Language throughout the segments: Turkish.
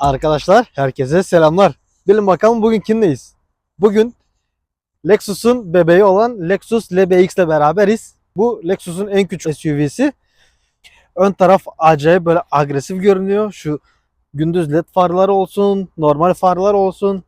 Arkadaşlar herkese selamlar. Bilin bakalım bugün kimdeyiz? Bugün Lexus'un bebeği olan Lexus LBX ile beraberiz. Bu Lexus'un en küçük SUV'si. Ön taraf acayip böyle agresif görünüyor. Şu gündüz led farları olsun, normal farlar olsun.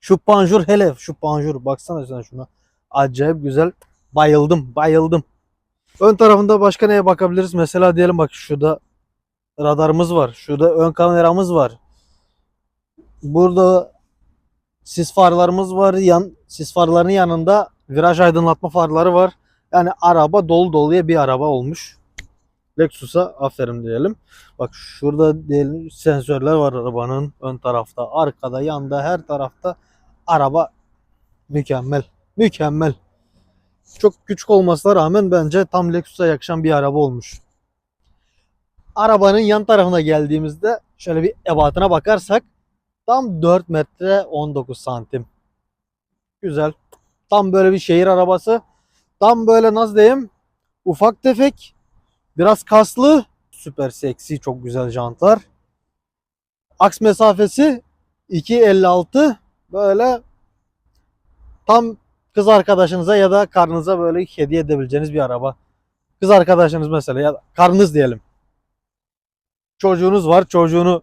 Şu panjur hele şu panjur baksana sen şuna. Acayip güzel. Bayıldım, bayıldım. Ön tarafında başka neye bakabiliriz? Mesela diyelim bak şurada radarımız var. Şurada ön kameramız var. Burada sis farlarımız var. Yan sis farlarının yanında viraj aydınlatma farları var. Yani araba dolu doluya bir araba olmuş. Lexus'a aferin diyelim. Bak şurada diyelim sensörler var arabanın ön tarafta, arkada, yanda, her tarafta araba mükemmel. Mükemmel. Çok küçük olmasına rağmen bence tam Lexus'a yakışan bir araba olmuş. Arabanın yan tarafına geldiğimizde şöyle bir ebatına bakarsak tam 4 metre 19 santim. Güzel. Tam böyle bir şehir arabası. Tam böyle nasıl diyeyim ufak tefek biraz kaslı süper seksi çok güzel jantlar. Aks mesafesi 2.56 böyle tam kız arkadaşınıza ya da karnınıza böyle hediye edebileceğiniz bir araba. Kız arkadaşınız mesela ya da karnınız diyelim. Çocuğunuz var. Çocuğunu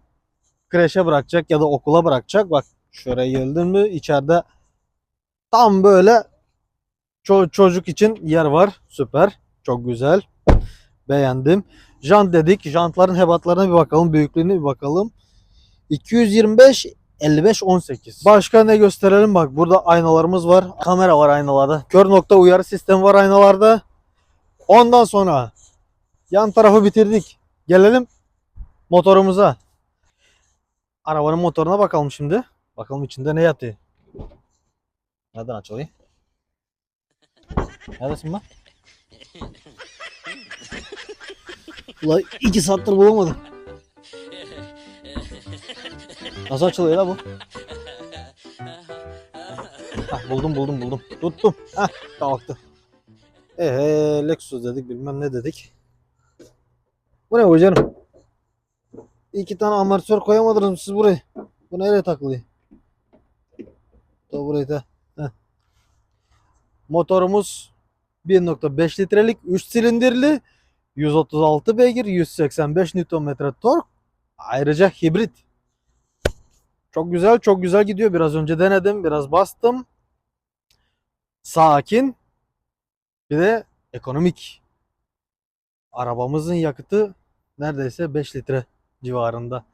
kreşe bırakacak ya da okula bırakacak. Bak şuraya geldin mi içeride tam böyle ço- çocuk için yer var. Süper. Çok güzel. Beğendim. Jant dedik. Jantların hebatlarına bir bakalım. Büyüklüğüne bir bakalım. 225 55 18. Başka ne gösterelim bak burada aynalarımız var. Kamera var aynalarda. Kör nokta uyarı sistemi var aynalarda. Ondan sonra yan tarafı bitirdik. Gelelim motorumuza. Arabanın motoruna bakalım şimdi. Bakalım içinde ne yatıyor. Nereden açılıyor? Neredesin lan? Ulan iki saattir bulamadım. Nasıl açılıyor la bu? Hah, buldum buldum buldum. Tuttum. Hah kalktı. Eee Lexus dedik bilmem ne dedik. Bu ne bu canım? İki tane amortisör koyamadınız siz buraya? Bu nereye takılıyor? Da burayı da. Motorumuz 1.5 litrelik 3 silindirli 136 beygir 185 Nm tork ayrıca hibrit. Çok güzel çok güzel gidiyor. Biraz önce denedim biraz bastım. Sakin bir de ekonomik. Arabamızın yakıtı neredeyse 5 litre civarında.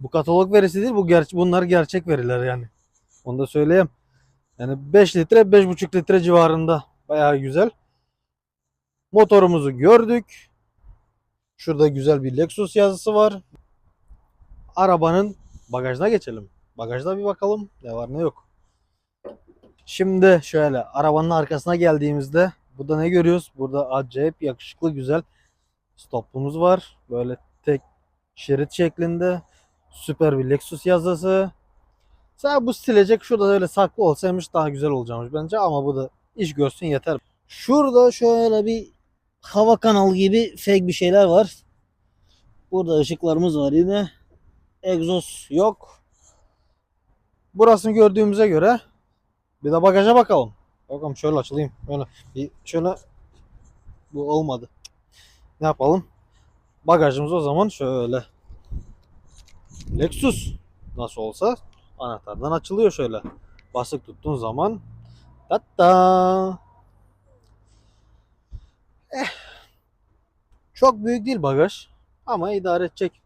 Bu katalog verisi değil, bu ger bunlar gerçek veriler yani. Onu da söyleyeyim. Yani 5 litre, 5,5 litre civarında. Bayağı güzel. Motorumuzu gördük. Şurada güzel bir Lexus yazısı var. Arabanın bagajına geçelim. Bagajda bir bakalım ne var ne yok. Şimdi şöyle arabanın arkasına geldiğimizde burada ne görüyoruz? Burada acayip yakışıklı güzel stopumuz var. Böyle şerit şeklinde süper bir Lexus yazısı. Sen bu silecek şurada öyle saklı olsaymış daha güzel olacakmış bence ama bu da iş görsün yeter. Şurada şöyle bir hava kanalı gibi fake bir şeyler var. Burada ışıklarımız var yine. Egzoz yok. Burasını gördüğümüze göre bir de bagaja bakalım. Bakalım şöyle açılayım. Böyle bir şöyle bu olmadı. Ne yapalım? Bagajımız o zaman şöyle. Lexus nasıl olsa anahtardan açılıyor şöyle. Basık tuttuğun zaman hatta eh, çok büyük değil bagaj ama idare edecek.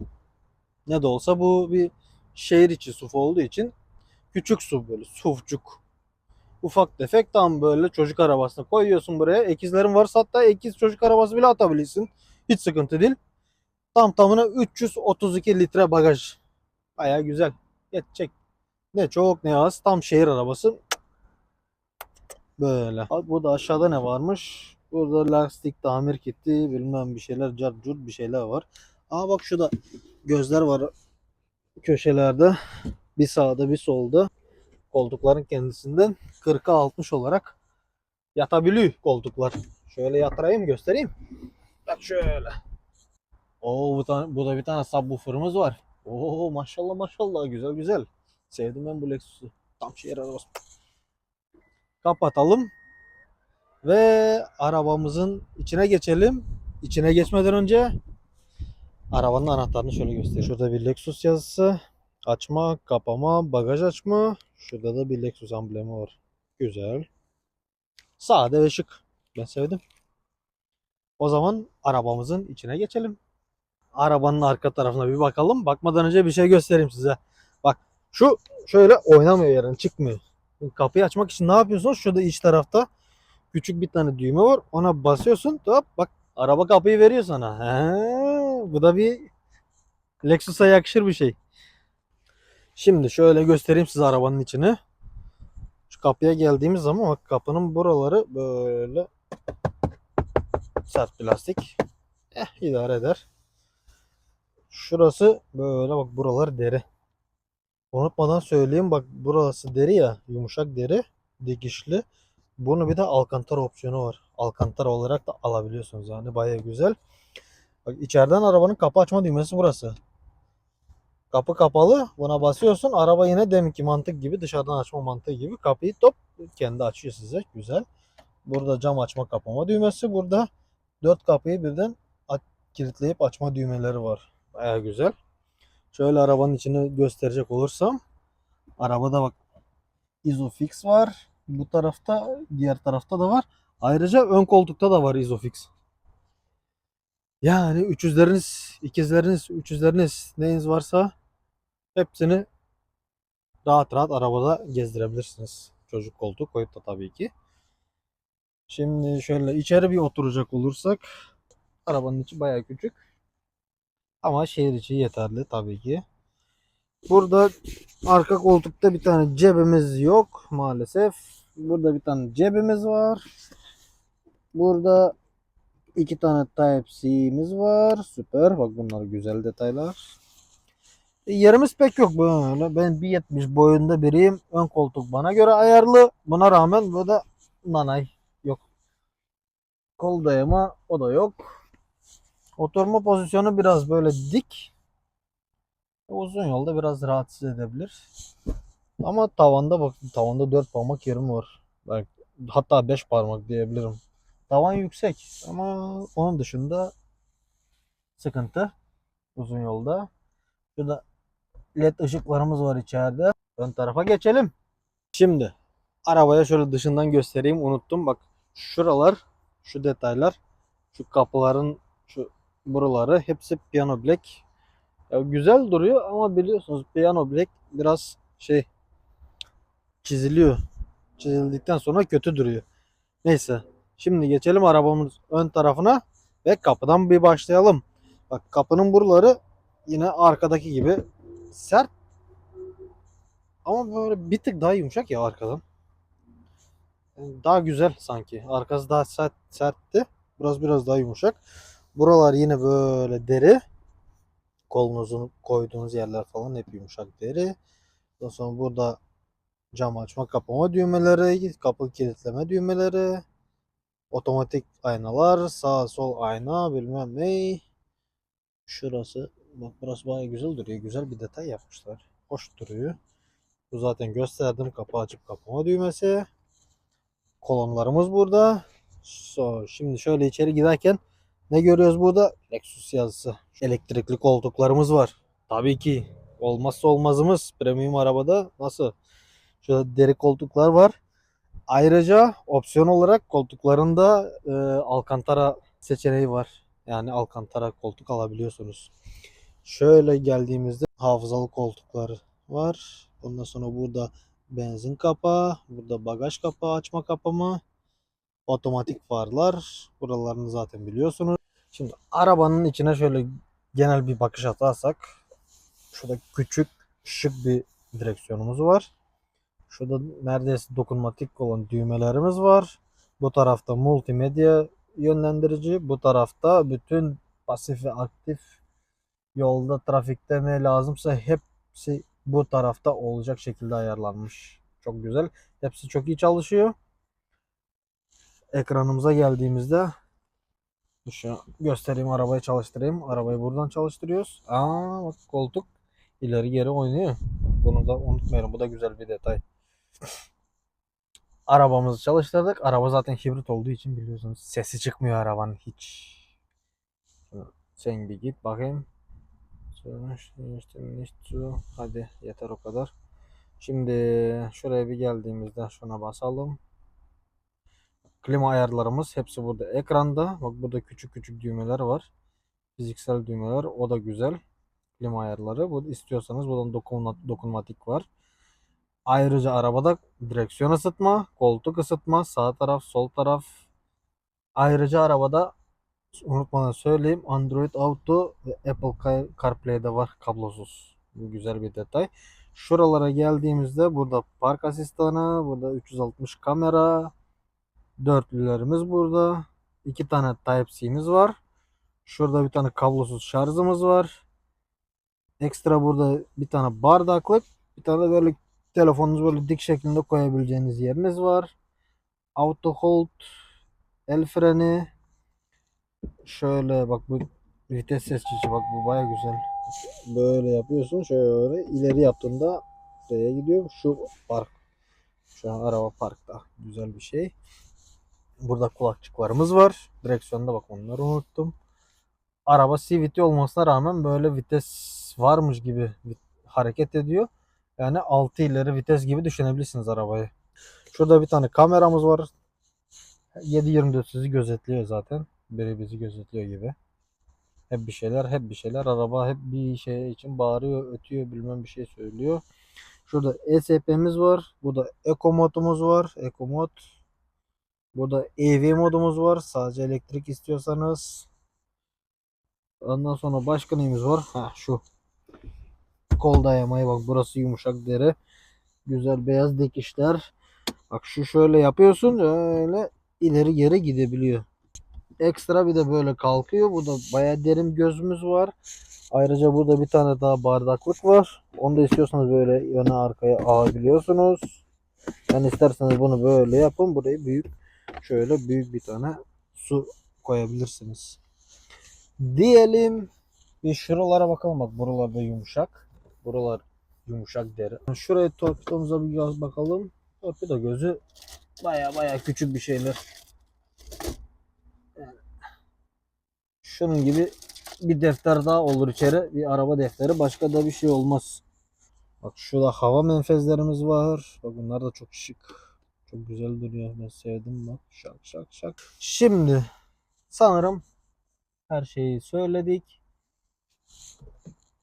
Ne de olsa bu bir şehir içi SUV olduğu için küçük SUV böyle SUV'cuk. Ufak tefek tam böyle çocuk arabasına koyuyorsun buraya. Ekizlerin varsa hatta ekiz çocuk arabası bile atabilirsin. Hiç sıkıntı değil. Tam tamına 332 litre bagaj. Baya güzel. Yetecek. Ne çok ne az. Tam şehir arabası. Böyle. Burada aşağıda ne varmış? Burada lastik tamir kiti bilmem bir şeyler car curt bir şeyler var. Aa bak şurada gözler var köşelerde. Bir sağda bir solda. Koltukların kendisinden 40'a 60 olarak yatabiliyor koltuklar. Şöyle yatırayım göstereyim. Bak şöyle. Oo bu, tane, bu da bir tane subwoofer'ımız var. Oo maşallah maşallah güzel güzel. Sevdim ben bu Lexus'u. Tam şehir arabası. Kapatalım. Ve arabamızın içine geçelim. İçine geçmeden önce arabanın anahtarını şöyle göstereyim. Şurada bir Lexus yazısı. Açma, kapama, bagaj açma. Şurada da bir Lexus amblemi var. Güzel. Sade ve şık. Ben sevdim. O zaman arabamızın içine geçelim. Arabanın arka tarafına bir bakalım. Bakmadan önce bir şey göstereyim size. Bak şu şöyle oynamıyor yarın çıkmıyor. Kapıyı açmak için ne yapıyorsunuz? Şurada iç tarafta küçük bir tane düğme var. Ona basıyorsun. Hop bak araba kapıyı veriyor sana. He, bu da bir Lexus'a yakışır bir şey. Şimdi şöyle göstereyim size arabanın içini. Şu kapıya geldiğimiz zaman bak kapının buraları böyle sert plastik. Eh idare eder. Şurası böyle bak buralar deri. Unutmadan söyleyeyim bak burası deri ya yumuşak deri dikişli. Bunu bir de alkantara opsiyonu var. Alkantara olarak da alabiliyorsunuz yani baya güzel. Bak içeriden arabanın kapı açma düğmesi burası. Kapı kapalı. Buna basıyorsun. Araba yine deminki mantık gibi dışarıdan açma mantığı gibi kapıyı top kendi açıyor size. Güzel. Burada cam açma kapama düğmesi. Burada dört kapıyı birden kilitleyip açma düğmeleri var. Baya güzel. Şöyle arabanın içini gösterecek olursam arabada bak Isofix var. Bu tarafta diğer tarafta da var. Ayrıca ön koltukta da var Isofix. Yani 300'leriniz, ikizleriniz, 300'leriniz neyiniz varsa hepsini rahat rahat arabada gezdirebilirsiniz. Çocuk koltuğu koyup da tabii ki. Şimdi şöyle içeri bir oturacak olursak arabanın içi bayağı küçük. Ama şehir içi yeterli tabii ki. Burada arka koltukta bir tane cebimiz yok maalesef. Burada bir tane cebimiz var. Burada iki tane Type-C'miz var. Süper. Bak bunlar güzel detaylar. E, Yerimiz pek yok böyle. Ben 1.70 boyunda biriyim. Ön koltuk bana göre ayarlı. Buna rağmen burada nanay yok. Kol dayama o da yok. Oturma pozisyonu biraz böyle dik. Uzun yolda biraz rahatsız edebilir. Ama tavanda bak tavanda 4 parmak yerim var. Belki, hatta 5 parmak diyebilirim. Tavan yüksek ama onun dışında sıkıntı uzun yolda. Şurada led ışıklarımız var içeride. Ön tarafa geçelim. Şimdi arabaya şöyle dışından göstereyim unuttum. Bak şuralar şu detaylar şu kapıların şu buraları hepsi piyano black. Ya güzel duruyor ama biliyorsunuz piyano black biraz şey çiziliyor. Çizildikten sonra kötü duruyor. Neyse. Şimdi geçelim arabamız ön tarafına ve kapıdan bir başlayalım. Bak kapının buraları yine arkadaki gibi sert ama böyle bir tık daha yumuşak ya arkadan. Yani daha güzel sanki. Arkası daha sert, sertti. Burası biraz daha yumuşak. Buralar yine böyle deri. Kolunuzun koyduğunuz yerler falan hep yumuşak deri. Ondan sonra burada cam açma kapama düğmeleri, kapı kilitleme düğmeleri, otomatik aynalar, sağ sol ayna bilmem ne. Şurası bak burası bayağı güzel duruyor. Güzel bir detay yapmışlar. Hoş duruyor. Bu zaten gösterdim kapı açıp kapama düğmesi. Kolonlarımız burada. So, şimdi şöyle içeri giderken ne görüyoruz burada? Lexus yazısı. Elektrikli koltuklarımız var. Tabii ki olmazsa olmazımız premium arabada nasıl? Şurada deri koltuklar var. Ayrıca opsiyon olarak koltuklarında e, Alcantara seçeneği var. Yani Alcantara koltuk alabiliyorsunuz. Şöyle geldiğimizde hafızalı koltuklar var. Ondan sonra burada benzin kapağı, burada bagaj kapağı açma kapama, otomatik farlar. Buralarını zaten biliyorsunuz. Şimdi arabanın içine şöyle genel bir bakış atarsak şurada küçük şık bir direksiyonumuz var. Şurada neredeyse dokunmatik olan düğmelerimiz var. Bu tarafta multimedya yönlendirici. Bu tarafta bütün pasif ve aktif yolda trafikte ne lazımsa hepsi bu tarafta olacak şekilde ayarlanmış. Çok güzel. Hepsi çok iyi çalışıyor. Ekranımıza geldiğimizde şu göstereyim arabayı çalıştırayım. Arabayı buradan çalıştırıyoruz. Aa bak koltuk ileri geri oynuyor. Bunu da unutmayalım. Bu da güzel bir detay. Arabamızı çalıştırdık. Araba zaten hibrit olduğu için biliyorsunuz sesi çıkmıyor arabanın hiç. Sen bir git bakayım. Hadi yeter o kadar. Şimdi şuraya bir geldiğimizde şuna basalım. Klima ayarlarımız hepsi burada ekranda. Bak burada küçük küçük düğmeler var. Fiziksel düğmeler o da güzel. Klima ayarları. Bu istiyorsanız buradan dokun, dokunmatik var. Ayrıca arabada direksiyon ısıtma, koltuk ısıtma, sağ taraf, sol taraf. Ayrıca arabada unutmadan söyleyeyim Android Auto ve Apple Car- CarPlay'de var kablosuz. Bu güzel bir detay. Şuralara geldiğimizde burada park asistanı, burada 360 kamera, dörtlülerimiz burada. iki tane Type-C'miz var. Şurada bir tane kablosuz şarjımız var. Ekstra burada bir tane bardaklık, bir tane böyle telefonunuzu böyle dik şeklinde koyabileceğiniz yeriniz var. Auto hold, el freni. Şöyle bak bu vites seçici bak bu baya güzel. Böyle yapıyorsun şöyle ileri yaptığında buraya gidiyor. Şu park. Şu an araba parkta. Güzel bir şey. Burada kulakçıklarımız var. Direksiyonda bak onları unuttum. Araba CVT olmasına rağmen böyle vites varmış gibi hareket ediyor. Yani 6 ileri vites gibi düşünebilirsiniz arabayı. Şurada bir tane kameramız var. 7-24 sizi gözetliyor zaten. Biri bizi gözetliyor gibi. Hep bir şeyler, hep bir şeyler. Araba hep bir şey için bağırıyor, ötüyor, bilmem bir şey söylüyor. Şurada ESP'miz var. Burada Eco modumuz var. Eco mod. Burada EV modumuz var. Sadece elektrik istiyorsanız. Ondan sonra başka neyimiz var? Ha şu. Kol dayamayı bak burası yumuşak deri. Güzel beyaz dikişler. Bak şu şöyle yapıyorsun öyle ileri geri gidebiliyor. Ekstra bir de böyle kalkıyor. Burada bayağı derin gözümüz var. Ayrıca burada bir tane daha bardaklık var. Onu da istiyorsanız böyle yana arkaya alabiliyorsunuz. Yani isterseniz bunu böyle yapın. Burayı büyük şöyle büyük bir tane su koyabilirsiniz. Diyelim bir şuralara bakalım bak buralarda yumuşak. Buralar yumuşak deri. Şuraya torpidomuza bir göz bakalım. Torpido gözü baya baya küçük bir şeyler. Şunun gibi bir defter daha olur içeri. Bir araba defteri. Başka da bir şey olmaz. Bak şurada hava menfezlerimiz var. Bak bunlar da çok şık. Çok güzel duruyor. Ben sevdim bak. Şak şak şak. Şimdi sanırım her şeyi söyledik.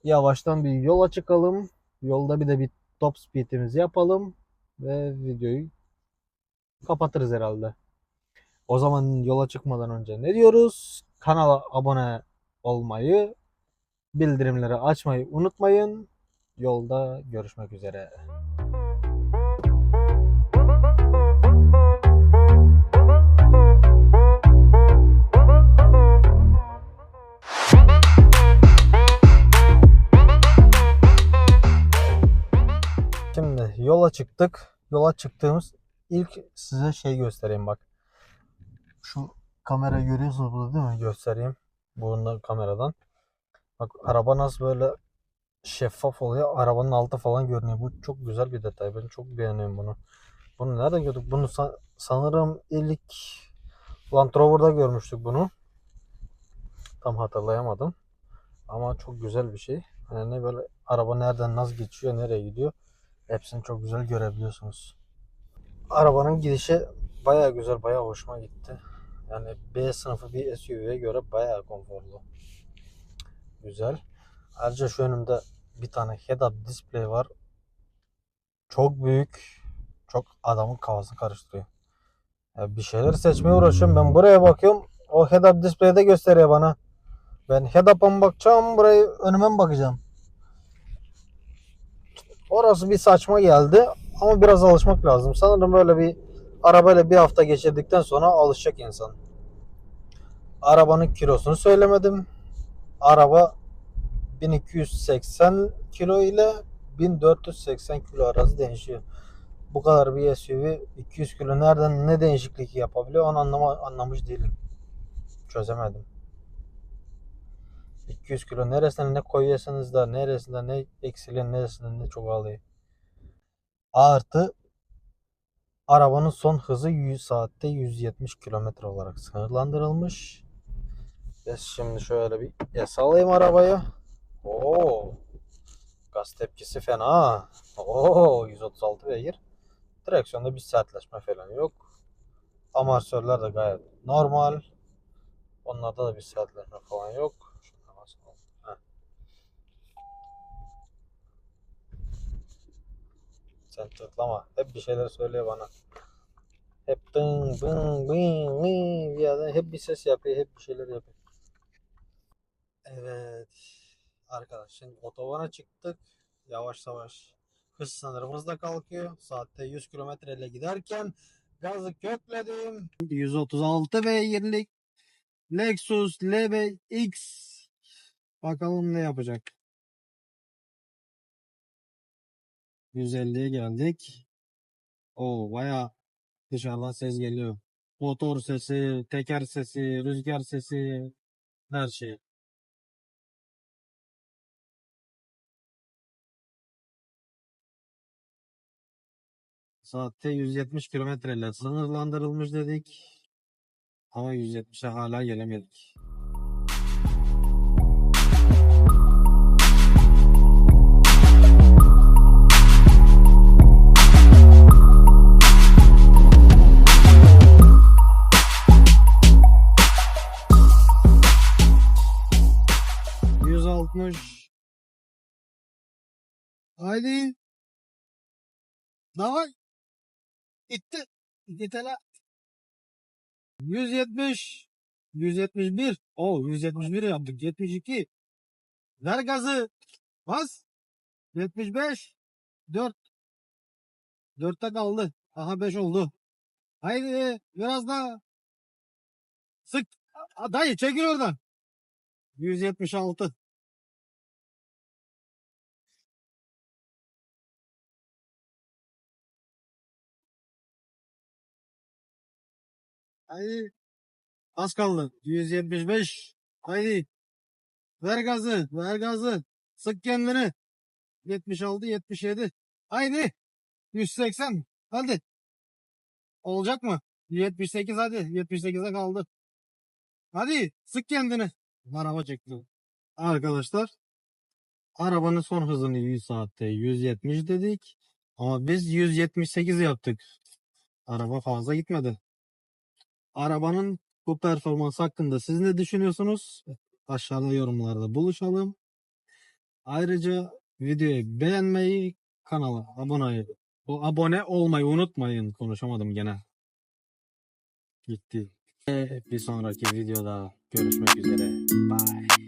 Yavaştan bir yola çıkalım. Yolda bir de bir top speed'imizi yapalım. Ve videoyu kapatırız herhalde. O zaman yola çıkmadan önce ne diyoruz? Kanala abone olmayı, bildirimleri açmayı unutmayın. Yolda görüşmek üzere. Yola çıktık. Yola çıktığımız ilk size şey göstereyim bak. Şu kamera görüyorsunuz burada değil mi? Göstereyim. Bundan kameradan. Bak araba nasıl böyle şeffaf oluyor. Arabanın altı falan görünüyor. Bu çok güzel bir detay. Ben çok beğeniyorum bunu. Bunu nerede gördük? Bunu sa- sanırım ilk Land Rover'da görmüştük bunu. Tam hatırlayamadım. Ama çok güzel bir şey. Yani böyle araba nereden nasıl geçiyor, nereye gidiyor. Hepsini çok güzel görebiliyorsunuz. Arabanın gidişi baya güzel, baya hoşuma gitti. Yani B sınıfı bir SUV'ye göre baya konforlu. Güzel. Ayrıca şu önümde bir tane head-up display var. Çok büyük. Çok adamın kafasını karıştırıyor. Ya bir şeyler seçmeye uğraşıyorum. Ben buraya bakıyorum. O head-up display'de gösteriyor bana. Ben head-up'a bakacağım, burayı önüme mi bakacağım? Orası bir saçma geldi ama biraz alışmak lazım. Sanırım böyle bir arabayla bir hafta geçirdikten sonra alışacak insan. Arabanın kilosunu söylemedim. Araba 1280 kilo ile 1480 kilo arası değişiyor. Bu kadar bir SUV 200 kilo nereden ne değişiklik yapabiliyor onu anlama, anlamış değilim. Çözemedim. 200 kilo neresine ne koyuyorsanız da neresinde ne eksiliyor neresinde ne çok alıyor. Artı arabanın son hızı 100 saatte 170 kilometre olarak sınırlandırılmış. Biz şimdi şöyle bir yasalayayım arabayı. Oo. Gaz tepkisi fena. Oo 136 beygir. Direksiyonda bir sertleşme falan yok. Amortisörler de gayet normal. Onlarda da bir sertleşme falan yok. Şuna basalım. Heh. Sen tıklama. Hep bir şeyler söylüyor bana. Hep bın bın bın bir yerden hep bir ses yapıyor. Hep bir şeyler yapıyor. Evet. Arkadaş şimdi otobana çıktık. Yavaş yavaş hız sınırımız da kalkıyor. Saatte 100 kilometre ile giderken gazı kökledim. 136 beygirlik Lexus LBX. Bakalım ne yapacak. 150'ye geldik. O baya dışarıdan ses geliyor. Motor sesi, teker sesi, rüzgar sesi, her şey. Saatte 170 kilometre ile sınırlandırılmış dedik. Ama 170'e hala gelemedik. Haydi. Davay. Gitti. Gitti la. 170. 171. O 171 yaptık. 72. Ver gazı. Bas. 75. 4. 4'te kaldı. Aha 5 oldu. Haydi biraz daha. Sık. Dayı çekil oradan. 176. Haydi. Az kaldı. 175. Haydi. Ver gazı. Ver gazı. Sık kendini. 76, 77. Haydi. 180. Hadi. Olacak mı? 78 hadi. 78'e kaldı. Hadi. Sık kendini. Araba çekti. Arkadaşlar. Arabanın son hızını 100 saatte 170 dedik. Ama biz 178 yaptık. Araba fazla gitmedi. Arabanın bu performans hakkında siz ne düşünüyorsunuz? Aşağıda yorumlarda buluşalım. Ayrıca videoyu beğenmeyi, kanala abone, o abone olmayı unutmayın. Konuşamadım gene. Gitti. Bir sonraki videoda görüşmek üzere. Bye.